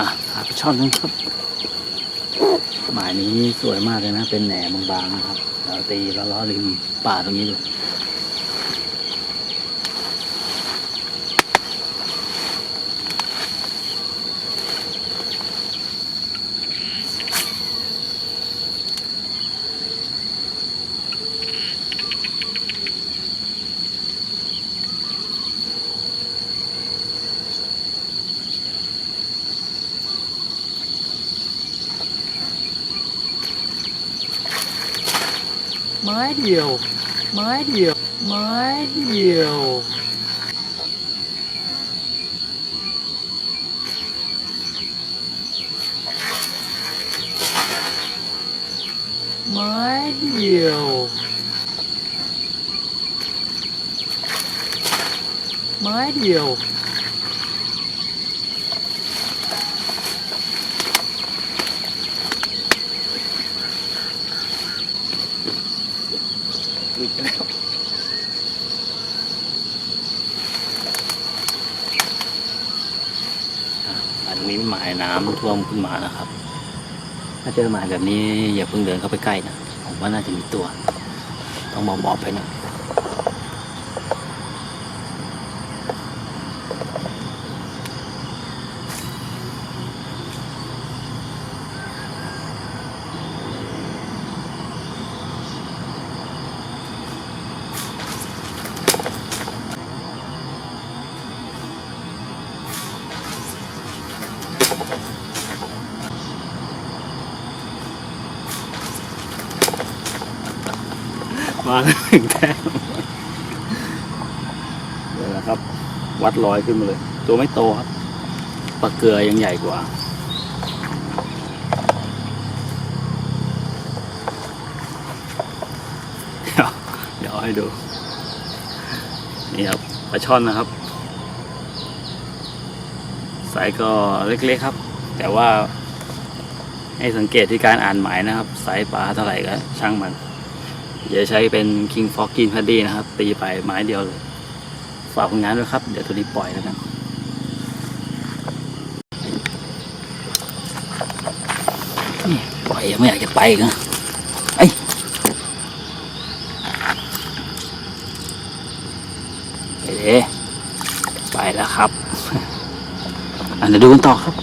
อะหาปลาช่อนนึงครับ หมายนี้สวยมากเลยนะ เป็นแหนบางๆนะครับ เราตีแล้วล้อริมป่าตรงนี้ดู ไม้เดียวไม้เดียว ไม้เดียว ไม้เดียว ไม้เดียว อีก แล้ว อันนี้หมายน้ำท่วมขึ้นมานะครับ ถ้าเจอหมายแบบนี้อย่าเพิ่งเดินเข้าไปใกล้นะ ผมว่าน่าจะมีตัว ต้องมองบอบๆไปหนะ มาแล้วหนึ่งแต้เดี๋ยวนะครับ วัดลอยขึ้นมาเลย ตัวไม่โตครับปลาเกลือยังใหญ่กว่าเดี๋ยวให้ดู นี่ครับปลาช่อนนะครับไซส์ก็เล็กๆครับ แต่ว่าให้สังเกตที่การอ่านหมายนะครับไซส์ปลาเท่าไหร่ก็ช่างมัน เดี๋ยวใช้เป็น King f o x Green Paddy นะครับ ตีไปไม้เดียวเลย ฝากผลงานด้วยครับ เดี๋ยวตัวนี้ปล่อยแล้วกันปล่อยยังไม่อยากจะไปอีกนะไอ้ไปเลยไปแล้วครับอันเดี๋ยวดูกันต่อครับ